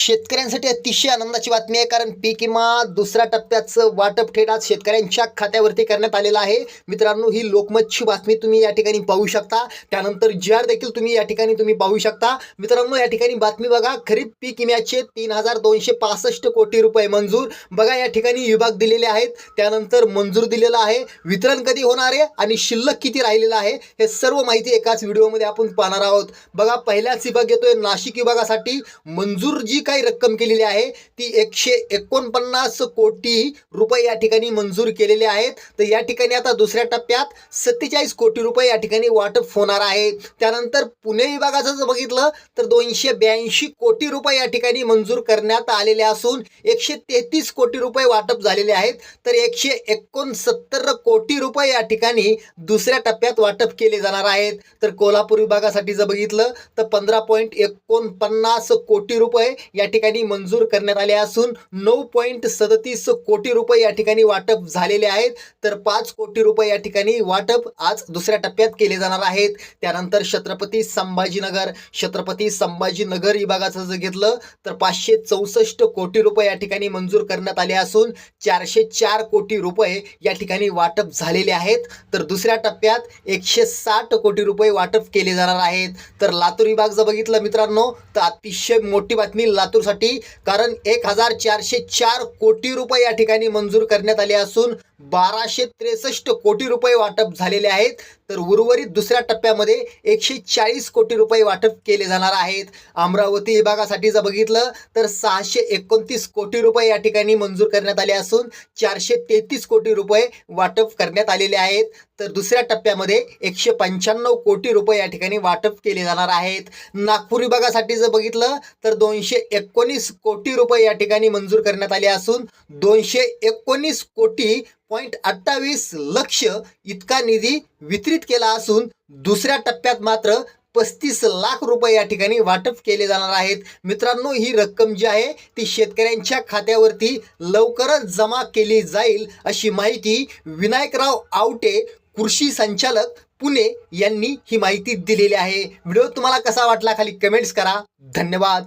शेतकऱ्यांसाठी अतिशय आनंदाची बातमी आहे कारण पीक विमा दुसऱ्या टप्प्याचं वाटप थेट आज शेतकऱ्यांच्या खात्यावरती करण्यात आलेलं आहे. मित्रांनो ही लोकमतची बातमी तुम्ही या ठिकाणी पाहू शकता. त्यानंतर जी आर देखील तुम्ही या ठिकाणी तुम्ही पाहू शकता. मित्रांनो या ठिकाणी बातमी बघा. खरीप पीक विम्याचे तीन हजार दोनशे पासष्ट कोटी रुपये मंजूर. बघा या ठिकाणी विभाग दिलेले आहेत. त्यानंतर मंजूर दिलेला आहे. वितरण कधी होणार आहे आणि शिल्लक किती राहिलेलं आहे हे सर्व माहिती एकाच व्हिडिओमध्ये आपण पाहणार आहोत. बघा पहिल्याच विभाग येतोय नाशिक विभागासाठी. मंजूर जी काही रक्कम केलेली आहे ती एकशे एकोणपन्नास कोटी रुपये या ठिकाणी मंजूर केलेले आहेत. तर या ठिकाणी आता दुसऱ्या टप्प्यात सत्तेचाळीस कोटी रुपये या ठिकाणी वाटप होणार आहे. त्यानंतर पुणे विभागाचं जर बघितलं तर दोनशे ब्याऐंशी कोटी रुपये या ठिकाणी मंजूर करण्यात आलेले असून एकशे तेहतीस कोटी रुपये वाटप झालेले आहेत. तर एकशे एकोणसत्तर कोटी रुपये या ठिकाणी दुसऱ्या टप्प्यात वाटप केले जाणार आहेत. तर कोल्हापूर विभागासाठी जर बघितलं तर पंधरा पॉईंट एकोणपन्नास कोटी रुपये या ठिकाणी मंजूर करण्यात आले असून नऊ पॉईंट सदतीस कोटी रुपये या ठिकाणी वाटप झालेले आहेत. तर पाच कोटी रुपये या ठिकाणी वाटप आज दुसऱ्या टप्प्यात केले जाणार आहेत. त्यानंतर छत्रपती संभाजीनगर छत्रपती संभाजीनगर विभागाचं जर घेतलं तर पाचशे चौसष्ट कोटी रुपये या ठिकाणी मंजूर करण्यात आले असून चारशे चार कोटी रुपये या ठिकाणी वाटप झालेले आहेत. तर दुसऱ्या टप्प्यात एकशे साठ कोटी रुपये वाटप केले जाणार आहेत. तर लातूर विभाग जर बघितलं मित्रांनो तर अतिशय मोठी बातमी लातूर लातूरसाठी कारण एक हजार चारशे चार कोटी रुपये या ठिकाणी मंजूर करण्यात आले असून बाराशे त्रेसष्ट कोटी रुपये वाटप झालेले आहेत. तर उर्वरित दुसऱ्या टप्प्यामध्ये एकशे चाळीस कोटी रुपये वाटप केले जाणार आहेत. अमरावती विभागासाठी जर बघितलं तर सहाशे एकोणतीस कोटी रुपये या ठिकाणी मंजूर करण्यात आले असून चारशे तेहतीस कोटी रुपये वाटप करण्यात आलेले आहेत. तर दुसऱ्या टप्प्यामध्ये एकशे पंच्याण्णव कोटी रुपये या ठिकाणी वाटप केले जाणार आहेत. नागपूर विभागासाठी जर बघितलं तर दोनशे एकोणीस कोटी रुपये या ठिकाणी मंजूर करण्यात आले असून दोनशे एकोणीस कोटी पॉईंट अठ्ठावीस लक्ष इतका निधी वितरित केला असून दुसऱ्या टप्प्यात मात्र पस्तीस लाख रुपये या ठिकाणी वाटप केले जाणार आहेत. मित्रांनो ही रक्कम जी आहे ती शेतकऱ्यांच्या खात्यावरती लवकरच जमा केली जाईल अशी माहिती विनायकराव आवटे कृषी संचालक पुणे यांनी ही माहिती दिलेली आहे. व्हिडिओ तुम्हाला कसा वाटला खाली कमेंट्स करा. धन्यवाद.